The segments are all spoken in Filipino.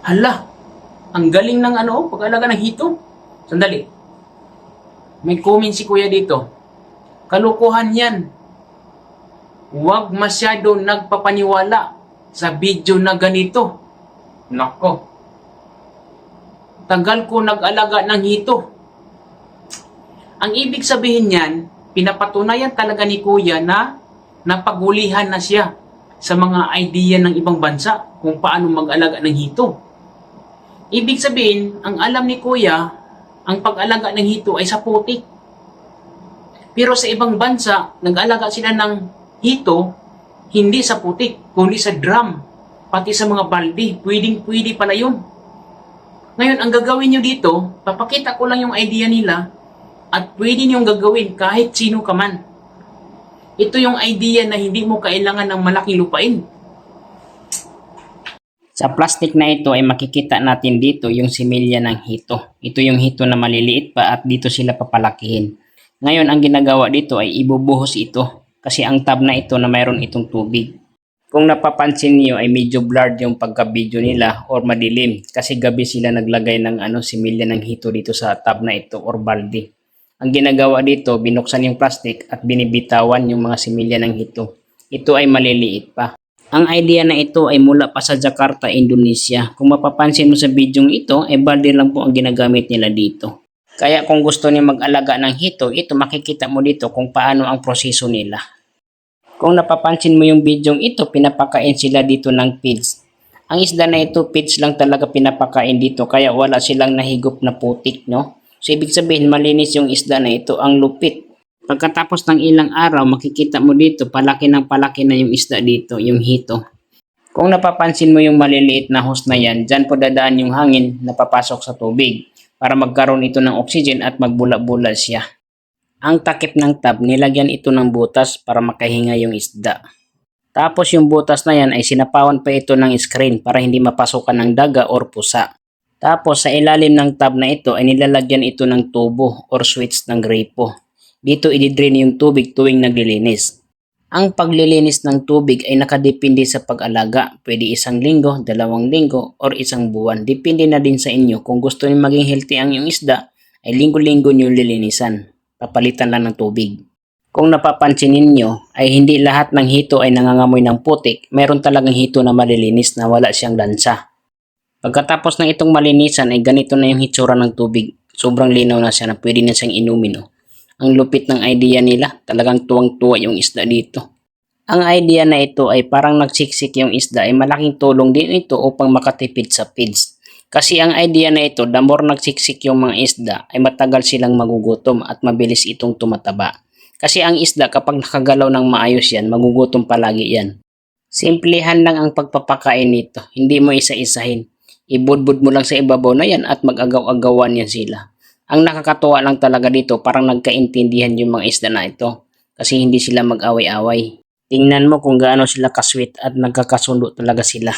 Hala, ang galing ng ano, pag-alaga ng hito. Sandali. May comment si kuya dito. Kalukuhan yan. Huwag masyado nagpapaniwala sa video na ganito. Nako. Tagal ko nag-alaga ng hito. Ang ibig sabihin niyan, pinapatunayan talaga ni kuya na napagulihan na siya sa mga idea ng ibang bansa kung paano mag-alaga ng hito. Ibig sabihin, ang alam ni kuya, ang pag-alaga ng hito ay sa putik. Pero sa ibang bansa, nag-alaga sila ng hito, hindi sa putik, kundi sa drum. Pati sa mga balde, pwedeng-pwede pala yun. Ngayon, ang gagawin nyo dito, papakita ko lang yung idea nila at pwede nyo gagawin kahit sino ka man. Ito yung idea na hindi mo kailangan ng malaking lupain. Sa plastic na ito ay makikita natin dito yung similya ng hito. Ito yung hito na maliliit pa at dito sila papalakihin. Ngayon ang ginagawa dito ay ibubuhos ito kasi ang tab na ito na mayroon itong tubig. Kung napapansin niyo ay medyo blurred yung pagka-video nila or madilim kasi gabi sila naglagay ng ano similya ng hito dito sa tab na ito or balde. Ang ginagawa dito, binuksan yung plastic at binibitawan yung mga similya ng hito. Ito ay maliliit pa. Ang idea na ito ay mula pa sa Jakarta, Indonesia. Kung mapapansin mo sa video ito, ay balde lang po ang ginagamit nila dito. Kaya kung gusto niyo mag-alaga ng hito, ito makikita mo dito kung paano ang proseso nila. Kung napapansin mo yung video ito, pinapakain sila dito ng feeds. Ang isda na ito, feeds lang talaga pinapakain dito kaya wala silang nahigop na putik, no? So ibig sabihin malinis yung isda na ito, ang lupit. Pagkatapos ng ilang araw, makikita mo dito, palaki ng palaki na yung isda dito, yung hito. Kung napapansin mo yung maliliit na hose na yan, dyan po dadaan yung hangin na papasok sa tubig para magkaroon ito ng oxygen at magbula-bula siya. Ang takip ng tab, nilagyan ito ng butas para makahinga yung isda. Tapos yung butas na yan ay sinapawan pa ito ng screen para hindi mapasukan ng daga or pusa. Tapos sa ilalim ng tab na ito ay nilalagyan ito ng tubo or switch ng gripo. Dito ididrain yung tubig tuwing naglilinis. Ang paglilinis ng tubig ay nakadepende sa pag-alaga. Pwede isang linggo, dalawang linggo, or isang buwan. Depende na din sa inyo. Kung gusto niyo maging healthy ang yung isda, ay linggo-linggo niyo lilinisan. Papalitan lang ng tubig. Kung napapansin ninyo, ay hindi lahat ng hito ay nangangamoy ng putik. Meron talagang hito na malilinis na wala siyang lansa. Pagkatapos ng itong malinisan ay ganito na yung hitsura ng tubig. Sobrang linaw na siya na pwede na siyang inumin. Oh. Ang lupit ng idea nila, talagang tuwang-tuwa yung isda dito. Ang idea na ito ay parang nagsiksik yung isda ay malaking tulong din ito upang makatipid sa feeds. Kasi ang idea na ito, the more nagsiksik yung mga isda ay matagal silang magugutom at mabilis itong tumataba. Kasi ang isda kapag nakagalaw ng maayos yan, magugutom palagi yan. Simplihan lang ang pagpapakain nito, hindi mo isa-isahin. Ibudbud mo lang sa ibabaw na yan at mag-agaw-agawan yan sila. Ang nakakatuwa lang talaga dito, parang nagkaintindihan yung mga isda na ito kasi hindi sila mag-away-away. Tingnan mo kung gaano sila kasweet at nagkakasundo talaga sila.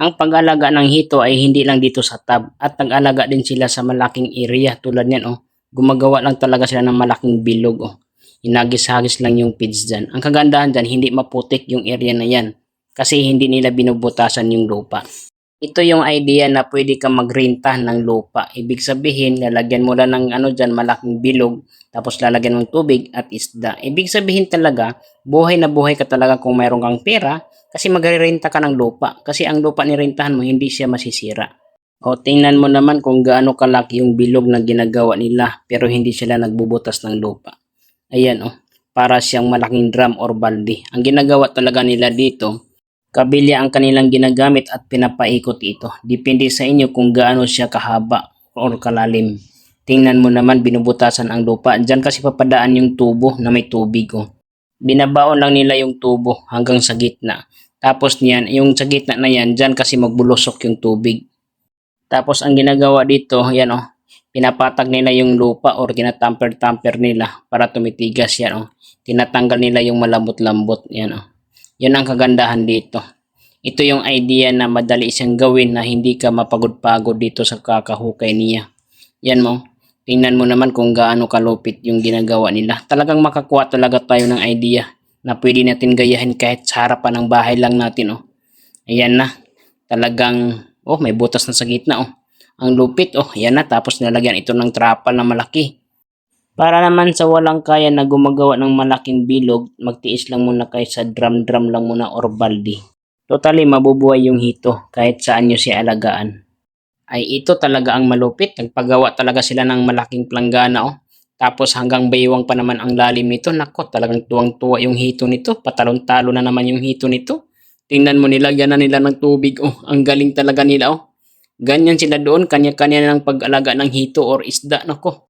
Ang pag-alaga ng hito ay hindi lang dito sa tab at nag-alaga din sila sa malaking area tulad niyan oh. Gumagawa lang talaga sila ng malaking bilog oh. Inagis-hagis lang yung feeds dyan. Ang kagandahan dyan, hindi maputik yung area na yan kasi hindi nila binubutasan yung lupa. Ito yung idea na pwede ka magrenta ng lupa. Ibig sabihin, lalagyan mo lang ng ano dyan, malaking bilog, tapos lalagyan ng tubig at isda. Ibig sabihin talaga, buhay na buhay ka talaga kung mayroon kang pera kasi magrerenta ka ng lupa. Kasi ang lupa ni rentahan mo, hindi siya masisira. O tingnan mo naman kung gaano kalaki yung bilog na ginagawa nila pero hindi sila nagbubutas ng lupa. Ayan oh, para siyang malaking drum or balde. Ang ginagawa talaga nila dito, kabilya ang kanilang ginagamit at pinapaikot ito. Depende sa inyo kung gaano siya kahaba or kalalim. Tingnan mo naman binubutasan ang lupa. Diyan kasi papadaan yung tubo na may tubig. Oh. Binabaon lang nila yung tubo hanggang sa gitna. Tapos niyan, yung sa gitna na yan, diyan kasi magbulusok yung tubig. Tapos ang ginagawa dito, yan oh, pinapatag nila yung lupa or tinatamper-tamper nila para tumitigas yan oh. Tinatanggal nila yung malambot-lambot yan oh. Yun ang kagandahan dito. Ito yung idea na madali siyang gawin na hindi ka mapagod-pagod dito sa kakahukay niya. Yan mo. Tingnan mo naman kung gaano kalupit yung ginagawa nila. Talagang makakuha talaga tayo ng idea na pwede natin gayahin kahit sa harapan ng bahay lang natin. Oh. Ayan na. Talagang Oh, may butas na sa gitna oh. Ang lupit oh, yan na tapos nilagyan ito ng trapal na malaki. Para naman sa walang kaya na gumagawa ng malaking bilog, magtiis lang muna kayo sa drum-drum lang muna or baldi. Totally mabubuhay yung hito kahit saan nyo siya alagaan. Ay ito talaga ang malupit, nagpagawa talaga sila ng malaking planggana oh. Tapos hanggang baywang pa naman ang lalim nito, nako talagang tuwang-tuwa yung hito nito, patalon-talo na naman yung hito nito. Tingnan mo nilagyan na nila ng tubig oh, ang galing talaga nila oh. Ganyan sila doon, kanya-kanya ng pag-alaga ng hito or isda, nako.